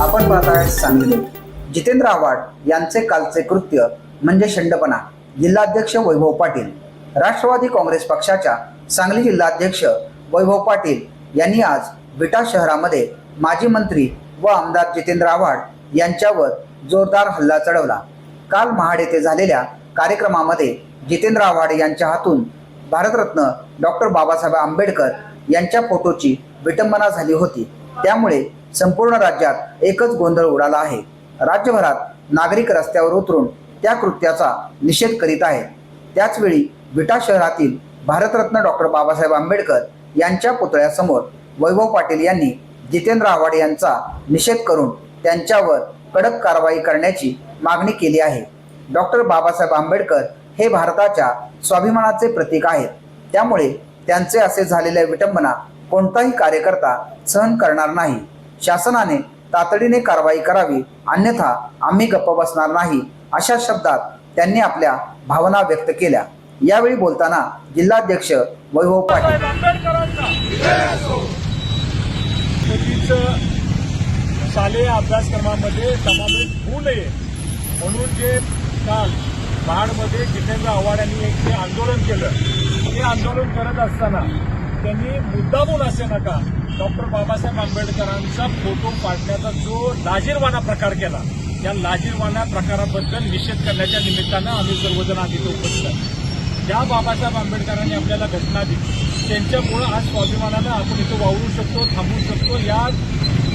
आपण पाहत आहे सांगली. जितेंद्र आव्हाड यांचे कालचे कृत्य म्हणजे शंडपणा. जिल्हाध्यक्ष वैभव पाटील. राष्ट्रवादी काँग्रेस पक्षाच्या सांगली जिल्हाध्यक्ष वैभव पाटील यांनी आज विटा शहरामध्ये माजी मंत्री व आमदार जितेंद्र आव्हाड यांच्यावर जोरदार हल्ला चढवला. काल महाड येथे झालेल्या कार्यक्रमामध्ये जितेंद्र आव्हाड यांच्या हातून भारतरत्न डॉक्टर बाबासाहेब आंबेडकर यांच्या फोटोची विटंबना झाली होती. त्यामुळे संपूर्ण राज्यात एकच गोंधळ उडाला आहे. राज्यभरात नागरिक रस्त्यावर उतरून त्या कृत्याचा निषेध करीत आहेत. त्याचवेळी विटा शहरातील भारतरत्न डॉक्टर बाबासाहेब आंबेडकर यांच्या पुतळ्यासमोर वैभव पाटील यांनी जितेंद्र आव्हाड यांचा निषेध करून त्यांच्यावर कडक कारवाई करण्याची मागणी केली आहे. डॉक्टर बाबासाहेब आंबेडकर हे भारताच्या स्वाभिमानाचे प्रतीक आहेत. त्यामुळे त्यांचे असे झालेले विटंबना कोणताही कार्यकर्ता सहन करणार नाही. शासनाने तातडीने कारवाई करावी अन्यथा आम्ही गप्प बसणार नाही अशा शब्दात त्यांनी आपल्या भावना व्यक्त केल्या. यावेळी बोलताना जिल्हाध्यक्ष वैभव पाटील. मुलीचं शालेय अभ्यासक्रमामध्ये समावेश होऊ नये म्हणून जे काल महाडमध्ये जितेंद्र आव्हाड यांनी एक आंदोलन केलं ते आंदोलन करत असताना त्यांनी मुद्दामून असे नका डॉक्टर बाबासाहेब आंबेडकरांचा फोटो पाडण्याचा जो लाजीरवाना प्रकार केला या लाजीरवाना प्रकाराबद्दल निषेध करण्याच्या निमित्तानं आम्ही सर्वजण आधी तो उपस्थित ज्या बाबासाहेब आंबेडकरांनी आपल्याला घटना दिली त्यांच्यामुळं आज स्वाभिमानानं आपण इथं वावरू शकतो थांबू शकतो या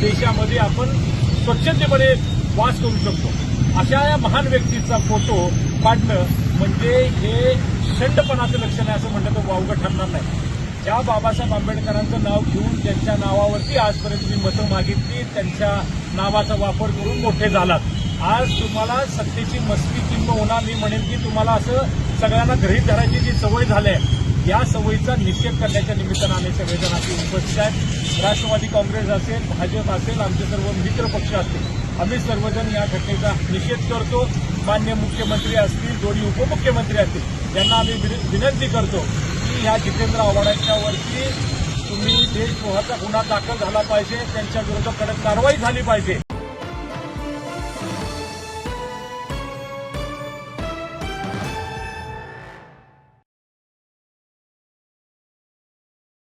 देशामध्ये आपण स्वच्छतेमध्ये वास करू शकतो. अशा या महान व्यक्तीचा फोटो पाडणं म्हणजे हे षंडपणाचं लक्षण आहे असं म्हटलं तर वावगं ठरणार नाही. ज्या बाबासाहेब आंबेडकरांचं नाव घेऊन त्यांच्या नावावरती आजपर्यंत मी मतं मागितली त्यांच्या नावाचा वापर करून मोठे झालात. आज तुम्हाला सत्तेची मस्ती किंबहुना मी म्हणेन की तुम्हाला असं सगळ्यांना गृहीत धरायची जी सवय झाली आहे या सवयीचा निषेध करण्याच्या निमित्तानं आम्ही सगळेजण आपली उपस्थित आहेत. राष्ट्रवादी काँग्रेस असेल भाजप असेल आमचे सर्व मित्र पक्ष असतील आम्ही सर्वजण या घटनेचा निषेध करतो. मान्य मुख्यमंत्री असतील दोन्ही उपमुख्यमंत्री असतील त्यांना आम्ही विन- विनंती करतो. की ह्या जितेंद्र आव्हाडांच्या वरती तुम्ही देशद्रोहाचा गुन्हा दाखल झाला पाहिजे त्यांच्या विरोधात कडक कारवाई झाली पाहिजे.